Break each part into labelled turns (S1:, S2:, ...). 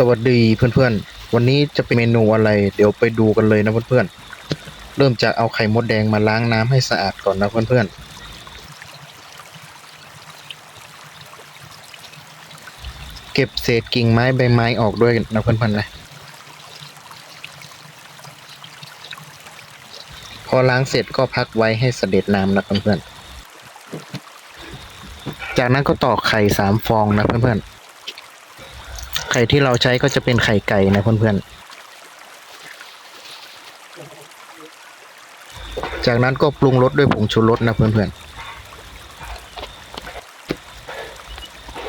S1: สวัสดีเพื่อนๆ วันนี้จะเป็นเมนูอะไร เดี๋ยวไปดูกันเลยนะเพื่อนๆ เริ่มจากเอาไข่มดแดงมาล้างน้ำให้สะอาดก่อนนะเพื่อนๆ เก็บเศษกิ่งไม้ใบไม้ออกด้วยนะเพื่อนๆนะ พอล้างเสร็จก็พักไว้ให้เสด็จน้ำนะเพื่อนๆ จากนั้นก็ตอกไข่สามฟองนะเพื่อนๆ ไข่ที่เราใช้ก็จะเป็นไข่ไก่นะเพื่อนๆ จากนั้นก็ปรุงรสด้วยผงชูรสนะเพื่อนๆ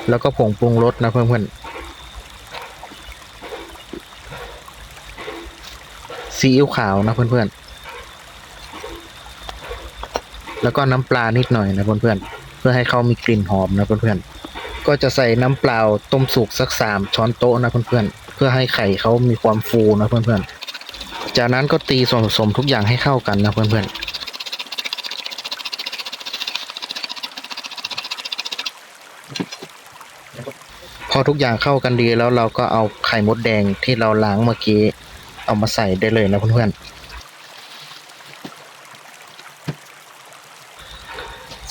S1: แล้วก็ผงปรุงรสนะเพื่อนๆ ซีอิ๊วขาวนะเพื่อนๆ แล้วก็น้ำปลานิดหน่อยนะเพื่อนๆ เพื่อให้เขามีกลิ่นหอมนะเพื่อนๆ ก็จะใส่น้ำเปล่าต้มสุกสักสามช้อนโต๊ะนะเพื่อนๆ เพื่อให้ไข่เขามีความฟูนะเพื่อนๆ จากนั้นก็ตีส่วนผสมทุกอย่างให้เข้ากันนะเพื่อนๆพอทุกอย่างเข้ากันดีแล้วเราก็เอาไข่มดแดงที่เราล้างเมื่อกี้เอามาใส่ได้เลยนะเพื่อนๆ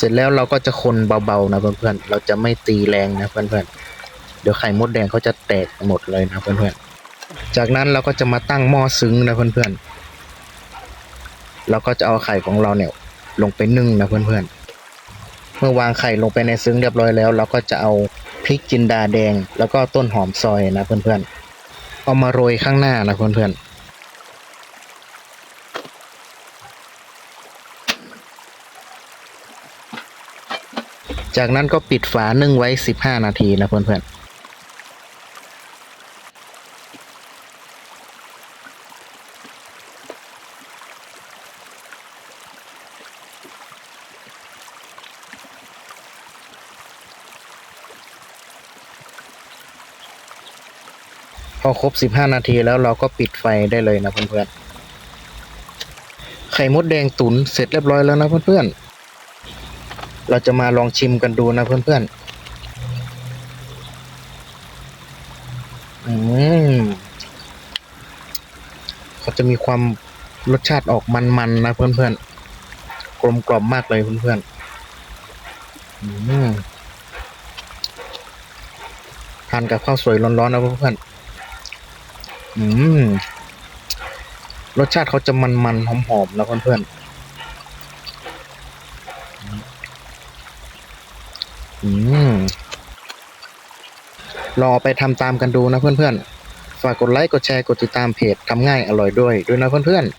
S1: สร็จแล้วเราก็จะคนเบาๆนะเพื่อนๆ เราจะไม่ตีแรงนะเพื่อนๆ เดี๋ยวไข่มดแดงเขาจะแตกหมดเลยนะเพื่อนๆ จากนั้นเราก็จะมาตั้งหม้อซึ้งนะเพื่อนๆ เราก็จะเอาไข่ของเราเนี่ยลงไปนึ่งนะเพื่อนๆ เมื่อวางไข่ลงไปในซึ้งเรียบร้อยแล้ว เราก็จะเอาพริกจินดาแดง แล้วก็ต้นหอมซอยนะเพื่อนๆ เอามาโรยข้างหน้านะเพื่อนๆ จากนั้นก็ปิดฝานึ่งไว้ 15 นาทีนะเพื่อนๆพอครบ 15 นาทีแล้วเราก็ปิดไฟได้เลยนะเพื่อนๆ ไข่มดแดงตุ๋นเสร็จเรียบร้อยแล้วนะเพื่อนๆ เราจะมาลองชิมกันดูนะเพื่อนๆ อืมเขาจะมีความรสชาติออกมันๆนะเพื่อนๆ กลมกล่อมมากเลยเพื่อนๆ อืมทานกับข้าวสวยร้อนๆนะเพื่อนๆ อืม รสชาติเขาจะมันๆหอมๆนะเพื่อนๆ อืมลองเอาไปทำตามกันดูนะเพื่อนๆ ฝากกดไลค์ กดแชร์ กดติดตามเพจทำง่ายอร่อยด้วยด้วยนะเพื่อนๆ